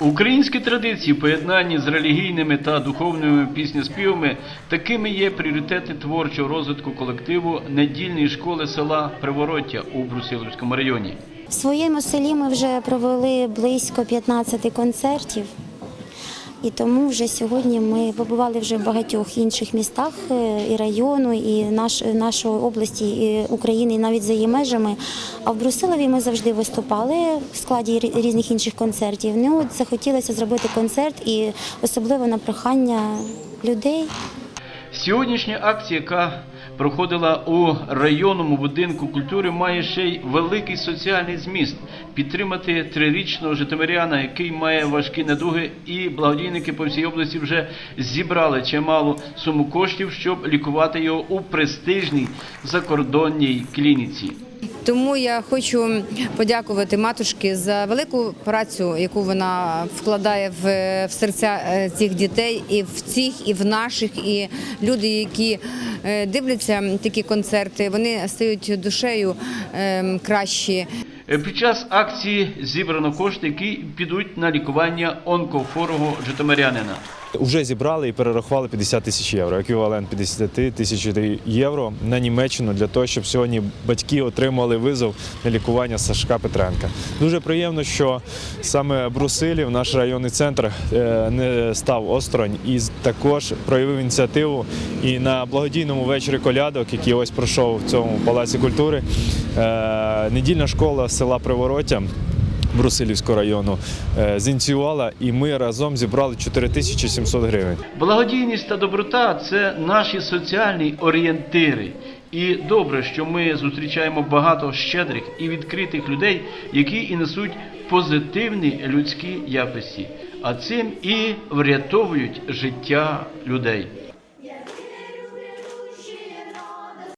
Українські традиції, поєднані з релігійними та духовними піснеспівами, такими є пріоритети творчого розвитку колективу недільної школи села Привороття у Брусиловському районі. В своєму селі ми вже провели близько 15 концертів. І тому вже сьогодні ми побували вже в багатьох інших містах е, і району, і наш, нашої області, і України, і навіть за її межами. А в Брусилові ми завжди виступали в складі різних інших концертів. Ну, от захотілося зробити концерт і особливо на прохання людей. Сьогоднішня акція, яка проходила у районному будинку культури, має ще й великий соціальний зміст підтримати трирічного житомиряна, який має важкі недуги, і благодійники по всій області вже зібрали чималу суму коштів, щоб лікувати його у престижній закордонній клініці. Тому я хочу подякувати матушці за велику працю, яку вона вкладає в, серця е, цих дітей, і в цих, і в наших. І люди, які е, дивляться такі концерти, вони стають душею е, кращі. Е, Під час акції зібрано кошти, які підуть на лікування онкохворого житомирянина. Вже зібрали і перерахували 50 тисяч євро, еквівалент 50 тисяч євро на Німеччину для того, щоб сьогодні батьки отримали визов на лікування Сашка Петренка. Дуже приємно, що саме Брусилів, наш районний центр, е, не став осторонь і також проявив ініціативу. І на благодійному вечорі колядок, який ось пройшов в цьому палаці культури, недільна школа села Привороття. Брусилівського району е, зініціювала, і ми разом зібрали 4700 гривень. Благодійність та доброта це наші соціальні орієнтири. І добре, що ми зустрічаємо багато щедрих і відкритих людей, які і несуть позитивні людські якості, а цим і врятовують життя людей.